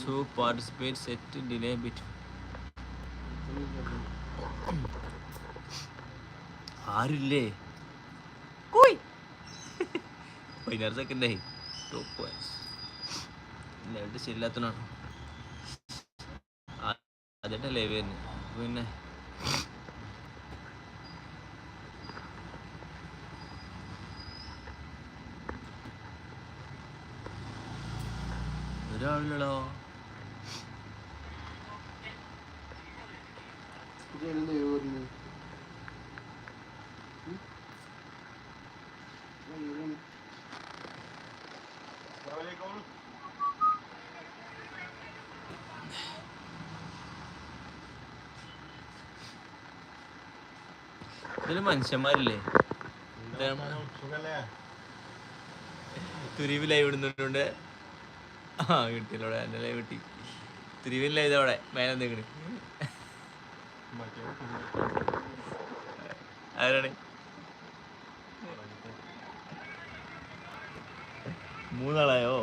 Those participate set to delay bit. ആരില്ലേ? പതിനാറ് സെക്കൻഡായി ടോപ്പ് പോയിന്റ്സ് ലെവൽ ശരിയില്ലാത്തതാണ് അതിന്റെ ലൈവ് തന്നെ. പിന്നെ. ഒരാളില്ലല്ലോ എഴുതുന്നു ഇതിൽ മനുഷ്യന്മാരില്ലേ? തുരീവ് ലൈവ് ഇടുന്നുണ്ട് ആ കിട്ടിയല്ലോ എന്റെ ലൈവ് കിട്ടി. തുരീവിൽ ലൈവ് അവിടെ മേലെ എന്തെങ്കിലും ആരാണ്? മൂന്നാളായോ?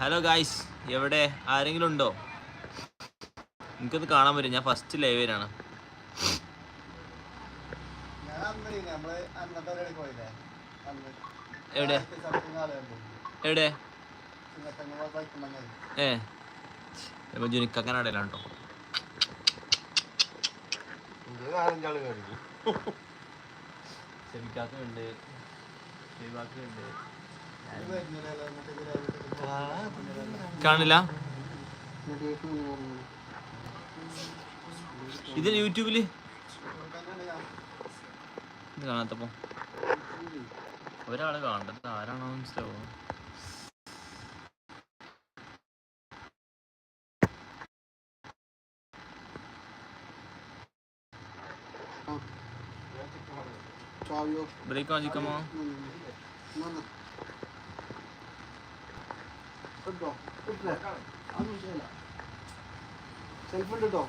ഹലോ ഗായ്സ് എവിടെ? ആരെങ്കിലും ഉണ്ടോ? എനിക്കത് കാണാൻ പറ്റും. ഞാൻ ഫസ്റ്റ് ലൈവിലാണ് എവിടെ? എവിടെ? ചിങ്ങത്തങ്ങ ഏ ഇപ്പൊ ജുനിക്കങ്ങനടയിലാണ് കേട്ടോ. ഷെയ്ബാക്കുണ്ട് കാണില്ല? ഇതിൽ യൂട്യൂബിൽ? ഇത് കാണാത്തപ്പോ. ഒരാൾ കാണണ്ടത്. ആരാണോ മനസ്സിലാവോ? ചാവിയോ on, വാങ്ങിക്കമോ സെൽഫ് ഉണ്ട് കേട്ടോ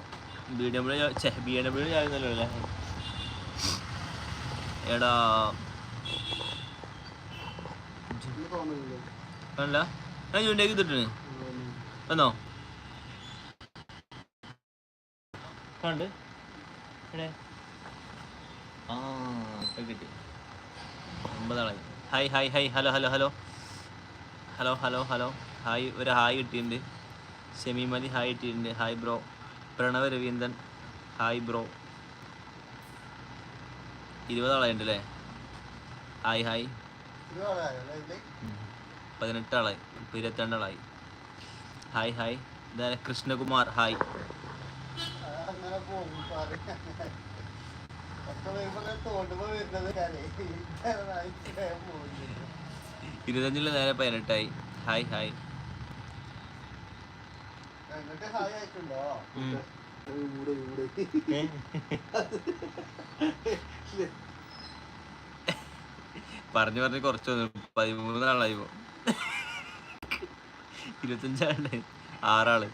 ബി ഡബ്ല്യു ബി ഡബ്ല്യു ആയിരുന്നല്ലോ അല്ലേ? എടാ. തോന്നുന്നില്ലേ കാണില്ല ഞാൻ ചൂണ്ടേക്ക് തിട്ടിന് വന്നോ? കണ്ട്. ആ ഇപ്പൊ കിട്ടി. ഒമ്പതാളായി hi hi hi hello hello hello hello hello hello hi ഒരു ഹായ് കിട്ടിയിട്ടുണ്ട്. ഷെമിമലി ഹായ് കിട്ടിയിട്ടുണ്ട്. Hi bro Pranav Raveendran. Hi bro ഇരുപതാളായിട്ടുണ്ട് അല്ലേ? ഹായ് ഹായ് പതിനെട്ടാളായി. ഇപ്പം ഇരുപത്തിരണ്ടാളായി. ഹായ് ഹായ് ഇതാണ് കൃഷ്ണകുമാർ. ഹായ് ഇരുപത്തഞ്ചിൽ നേരെ പതിനെട്ടായി. ഹായ് ഹായ് പറഞ്ഞു പറഞ്ഞ് കുറച്ച് വന്നു. പതിമൂന്നാളായി ഇപ്പൊ. ഇരുപത്തഞ്ചാളുണ്ട്. ആറാൾ.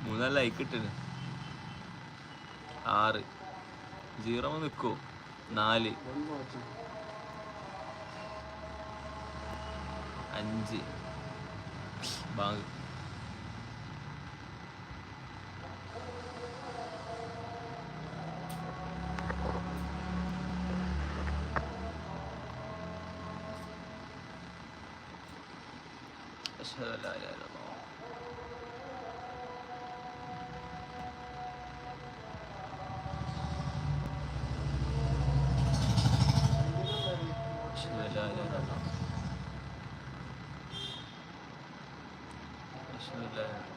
മൂന്നാൽ ലൈക്ക് ഇട്ടിന്. ആറ്. സീറോ നിൽക്കോ നാല് One watching. അഞ്ച് ബാങ്ക് أشهد أن لا إله إلا الله أشهد أن لا إله إلا الله أشهد أن لا إله إلا الله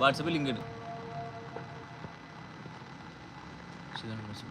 വാട്സപ്പിൽ ലിങ്ക് ഉണ്ട് أشهد أن رسول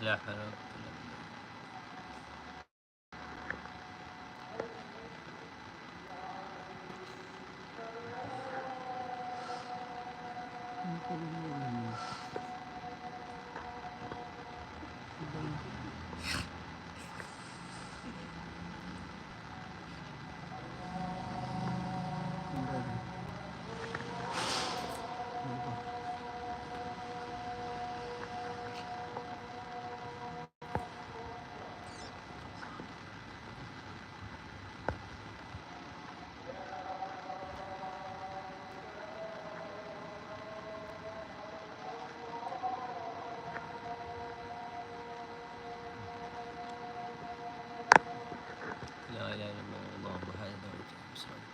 لا حول ولا قوة إلا بالله لا حول ولا قوة إلا بالله. لا إله إلا الله والله أحد لا إله إلا الله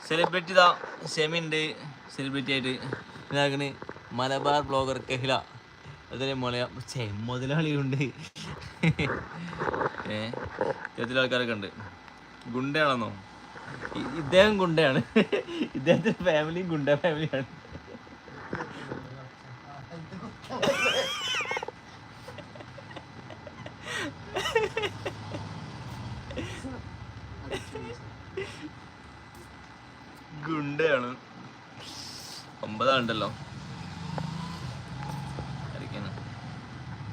സെലിബ്രിറ്റി ഇതാ ഷെമി ഉണ്ട് സെലിബ്രിറ്റി ആയിട്ട് ഇതാക്കണ് മലബാർ ബ്ലോഗർ കെഹില അതിലെ മലയാ ചേ മുതലാളിയുണ്ട് ഏ ഇത്തരത്തിലെ ആൾക്കാരൊക്കെ ഉണ്ട് ഗുണ്ടയാണെന്നോ ഇ- ഇദ്ദേഹം ഗുണ്ടയാണ് ഇദ്ദേഹത്തിന്റെ ഫാമിലിയും ഗുണ്ട ഫാമിലിയാണ് ഗുണ്ടയാണ്. ഒമ്പതാണ്ടല്ലോ.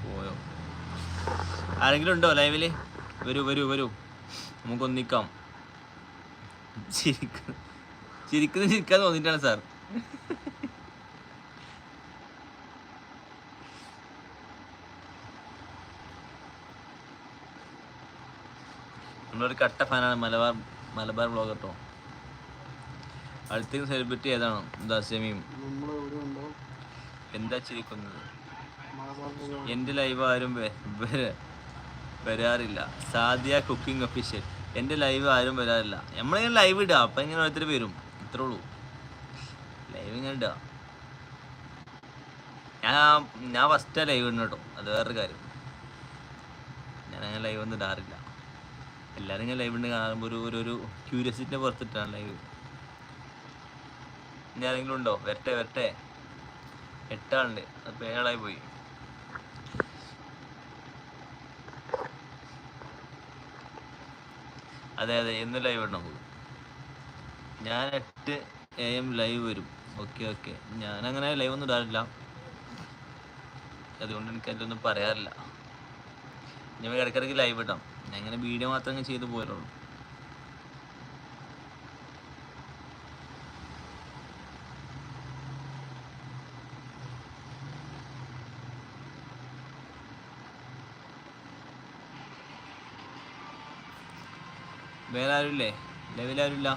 പോയോ? ആരെങ്കിലും ഉണ്ടോ ലൈവിൽ? വരൂ വരൂ വരൂ. നമുക്കൊന്നിക്കാം. ചിരിക്കുന്നു ചിരിക്കുന്ന ചിരിക്കാൻ തോന്നിട്ടാണ് സാർ. നമ്മളൊരു കട്ട ഫാനാണ് മലബാർ മലബാർ ബ്ലോഗ് കേട്ടോ അടുത്ത സെലിബ്രിറ്റി ഏതാണ്? ഉണ്ടോ? എന്താ ചിരിക്കുന്നത്? എന്റെ ലൈവ് ആരും വരാറില്ല. സാദിയ കുക്കിംഗ് ഒഫീഷ്യൽ എന്റെ ലൈവ് ആരും വരാറില്ല. നമ്മളിങ്ങനെ ലൈവ് ഇടുക അപ്പം ഇങ്ങനെ ഓരോരുത്തർ വരും. ഇത്രേ ഉള്ളൂ. ലൈവ് ഇങ്ങനെ ഇടുക ഞാൻ ഞാൻ ഫസ്റ്റാണ് ലൈവ് ഇടുന്നു കേട്ടോ. അത് വേറൊരു കാര്യം. ഞാനങ്ങനെ ലൈവ് ഒന്നും ഇടാറില്ല. എല്ലാവരും ഇങ്ങനെ ലൈവ് ഉണ്ട് കാണുമ്പോൾ ഒരു ഒരു ക്യൂരിയസിറ്റിനെ പുറത്തിട്ടാണ് ലൈവ് ഇനി ആരെങ്കിലും ഉണ്ടോ? വരട്ടെ വരട്ടെ. എട്ടാളുണ്ട്. അപ്പോൾ ഏഴായി പോയി. അതെ അതെ. എന്ന് ലൈവ് ഇടണം നമുക്ക്. ഞാൻ എട്ട് എ എം ലൈവ് വരും. ഓക്കെ ഓക്കെ അങ്ങനെ ലൈവ് ഒന്നും ഇടാറില്ല. അതുകൊണ്ട് എനിക്ക് അതിലൊന്നും പറയാറില്ല. ഞാൻ ഇടയ്ക്കിടയ്ക്ക് ലൈവ് ഇടാം ഞാൻ ഇങ്ങനെ വീഡിയോ മാത്രമേ ചെയ്തു പോരുള്ളൂ വേറെ ആരുമില്ലേ ലെവൽ ആരുമില്ല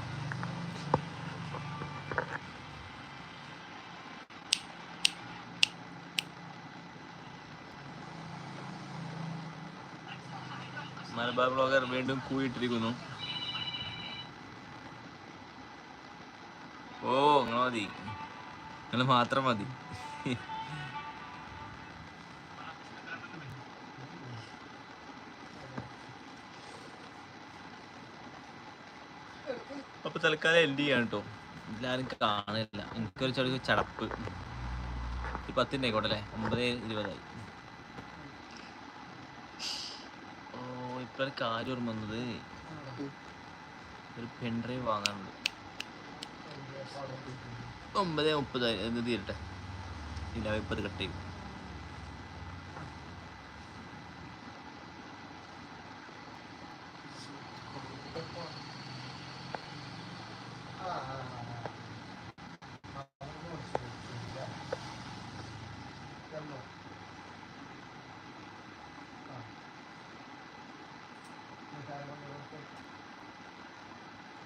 മലബാർ ബ്ലോഗർ വീണ്ടും കൂയിട്ടിരിക്കുന്നു ഓ നിങ്ങൾ മതി. നിങ്ങൾ മാത്രം മതി. അപ്പൊ തൽക്കാലം എൻഡ് ചെയ്യാണ് കേട്ടോ എല്ലാരും കാണില്ല എനിക്കൊരു ചെറിയ ചടപ്പ്. ഈ പത്തിന്റെ ആയിക്കോട്ടെ ഒമ്പത് ഇരുപതായി. ഓ ഇപ്പൊ കാര്യം ഓർമ്മ വന്നത്. ഒരു പെൻഡ്രൈവ് വാങ്ങാനുണ്ട്. ഒമ്പത് മുപ്പതായി. എന്ത് തീരട്ടെ. ഇല്ല ഇപ്പത് കട്ട് ചെയ്യും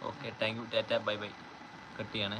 okay thank you Tata bye bye cut ചെയ്യണേ